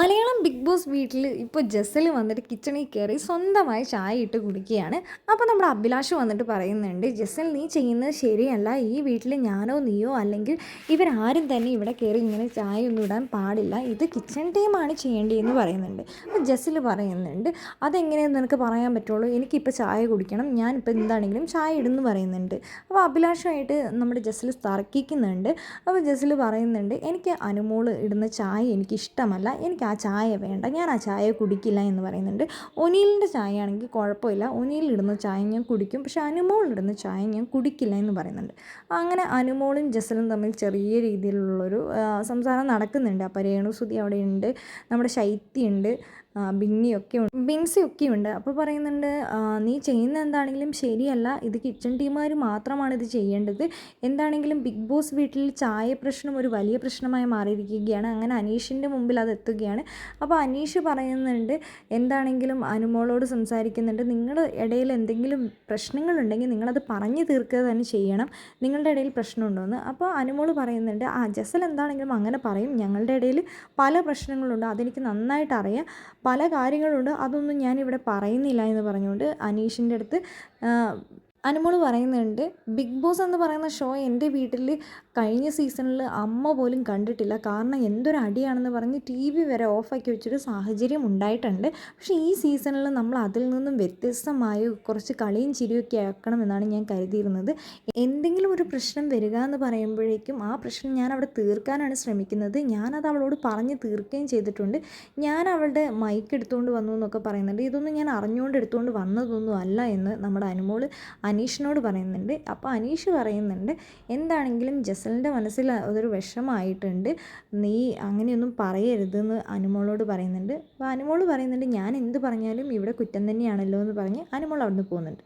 Malayalam big boss വീട്ടിൽ ഇപ്പോൾ ജസൽ വന്നിട്ട് കിച്ചണിൽ കയറി സ്വന്തമായി ചായ ഇട്ട് കുടിക്കുകയാണ്. അപ്പോൾ നമ്മുടെ അഭിലാഷ് വന്നിട്ട് പറയുന്നുണ്ട് ജസൽ നീ ചെയ്യുന്നത് ശരിയല്ല. ഈ വീട്ടിൽ ഞാനോ നീയോ അല്ലെങ്കിൽ ഇവരാരും തന്നെ ഇവിടെ കയറി ഇങ്ങനെ ചായ ഒന്നും ഇടാൻ പാടില്ല. ഇത് കിച്ചൺ ടീമാണ് ചെയ്യേണ്ടതെന്ന് പറയുന്നുണ്ട്. അപ്പോൾ ജസൽ പറയുന്നുണ്ട് അതെങ്ങനെയെന്ന് നിനക്ക് പറയാൻ പറ്റുള്ളൂ? എനിക്കിപ്പോൾ ചായ കുടിക്കണം. ഞാനിപ്പോൾ എന്താണെങ്കിലും ചായ ഇടുന്നു പറയുന്നുണ്ട്. അപ്പോൾ അഭിലാഷമായിട്ട് നമ്മുടെ ജസൽ തർക്കിക്കുന്നുണ്ട്. അപ്പോൾ ജസൽ പറയുന്നുണ്ട് എനിക്ക് അനുമോൾ ഇടുന്ന ചായ എനിക്ക് ഇഷ്ടമല്ല എനിക്ക് ആ ചായ വേണ്ട ഞാൻ ആ ചായ കുടിക്കില്ല എന്ന് പറയുന്നുണ്ട്. ഒനീലിന്റെ ചായ ആണെങ്കിൽ കുഴപ്പമില്ല. ഒനീൽ ചായ ഞാൻ കുടിക്കും. പക്ഷേ അനുമോളിടുന്ന ചായ ഞാൻ കുടിക്കില്ല എന്ന് പറയുന്നുണ്ട്. അങ്ങനെ അനുമോളും ജസലും തമ്മിൽ ചെറിയ രീതിയിലുള്ളൊരു സംസാരം നടക്കുന്നുണ്ട്. അപ്പോൾ രേണുസുതി അവിടെ ഉണ്ട്. നമ്മുടെ ശൈത്യ ഉണ്ട്. ബിന്നിയൊക്കെ ഉണ്ട്. ബിൻസിയൊക്കെ ഉണ്ട് അപ്പോൾ പറയുന്നുണ്ട് നീ ചെയ്യുന്ന എന്താണെങ്കിലും ശരിയല്ല. ഇത് കിച്ചൺ ടീമുകാർ മാത്രമാണ് ഇത് ചെയ്യേണ്ടത്. എന്താണെങ്കിലും ബിഗ് ബോസ് വീട്ടിൽ ചായ പ്രശ്നം ഒരു വലിയ പ്രശ്നമായി മാറിയിരിക്കുകയാണ്. അങ്ങനെ അനീഷിന്റെ മുമ്പിൽ അത് എത്തുകയാണ്. അപ്പോൾ അനീഷ് പറയുന്നുണ്ട് എന്താണെങ്കിലും അനുമോളോട് സംസാരിക്കുന്നുണ്ട്. നിങ്ങളുടെ ഇടയിൽ എന്തെങ്കിലും പ്രശ്നങ്ങളുണ്ടെങ്കിൽ നിങ്ങളത് പറഞ്ഞു തീർക്കുക തന്നെ ചെയ്യണം. നിങ്ങളുടെ ഇടയിൽ പ്രശ്നമുണ്ടോയെന്ന് അപ്പോൾ അനുമോൾ പറയുന്നുണ്ട് ആ ജസൽ എന്താണെങ്കിലും അങ്ങനെ പറയും. ഞങ്ങളുടെ ഇടയിൽ പല പ്രശ്നങ്ങളുണ്ട്. അതെനിക്ക് നന്നായിട്ട് അറിയാം. പല കാര്യങ്ങളുണ്ട്. അതൊന്നും ഞാനിവിടെ പറയുന്നില്ല എന്ന് പറഞ്ഞുകൊണ്ട് അനീഷിന്റെ അടുത്ത് അനുമോൾ പറയുന്നുണ്ട് ബിഗ് ബോസ് എന്ന് പറയുന്ന ഷോ എന്റെ വീട്ടിൽ കഴിഞ്ഞ സീസണിൽ അമ്മ പോലും കണ്ടിട്ടില്ല. കാരണം എന്തൊരു അടിയാണെന്ന് പറഞ്ഞ് ടി വി വരെ ഓഫാക്കി വെച്ചൊരു സാഹചര്യം ഉണ്ടായിട്ടുണ്ട്. പക്ഷേ ഈ സീസണിൽ നമ്മൾ അതിൽ നിന്നും വ്യത്യസ്തമായ കുറച്ച് കളിയും ചിരിയൊക്കെ ആക്കണമെന്നാണ് ഞാൻ കരുതിയിരുന്നത്. എന്തെങ്കിലും ഒരു പ്രശ്നം വരിക എന്ന് പറയുമ്പോഴേക്കും ആ പ്രശ്നം ഞാൻ അവിടെ തീർക്കാനാണ് ശ്രമിക്കുന്നത്. ഞാനത് അവളോട് പറഞ്ഞ് തീർക്കുകയും ചെയ്തിട്ടുണ്ട്. ഞാൻ അവളുടെ മൈക്ക് എടുത്തുകൊണ്ട് വന്നു എന്നൊക്കെ പറയുന്നുണ്ട്. ഇതൊന്നും ഞാൻ അറിഞ്ഞുകൊണ്ട് എടുത്തുകൊണ്ട് വന്നതൊന്നും അല്ല എന്ന് നമ്മുടെ അനുമോൾ അനീഷിനോട് പറയുന്നുണ്ട്. അപ്പോൾ അനീഷ് പറയുന്നുണ്ട് എന്താണെങ്കിലും ജസലിന്റെ മനസ്സിൽ അതൊരു വിഷമമായിട്ടുണ്ട് നീ അങ്ങനെയൊന്നും പറയരുതെന്ന് അനുമോളോട് പറയുന്നുണ്ട്. അപ്പോൾ അനുമോൾ പറയുന്നുണ്ട് ഞാൻ എന്ത് പറഞ്ഞാലും ഇവിടെ കുറ്റം തന്നെയാണല്ലോ എന്ന് പറഞ്ഞ് അനുമോൾ അവിടുന്ന് പോകുന്നുണ്ട്.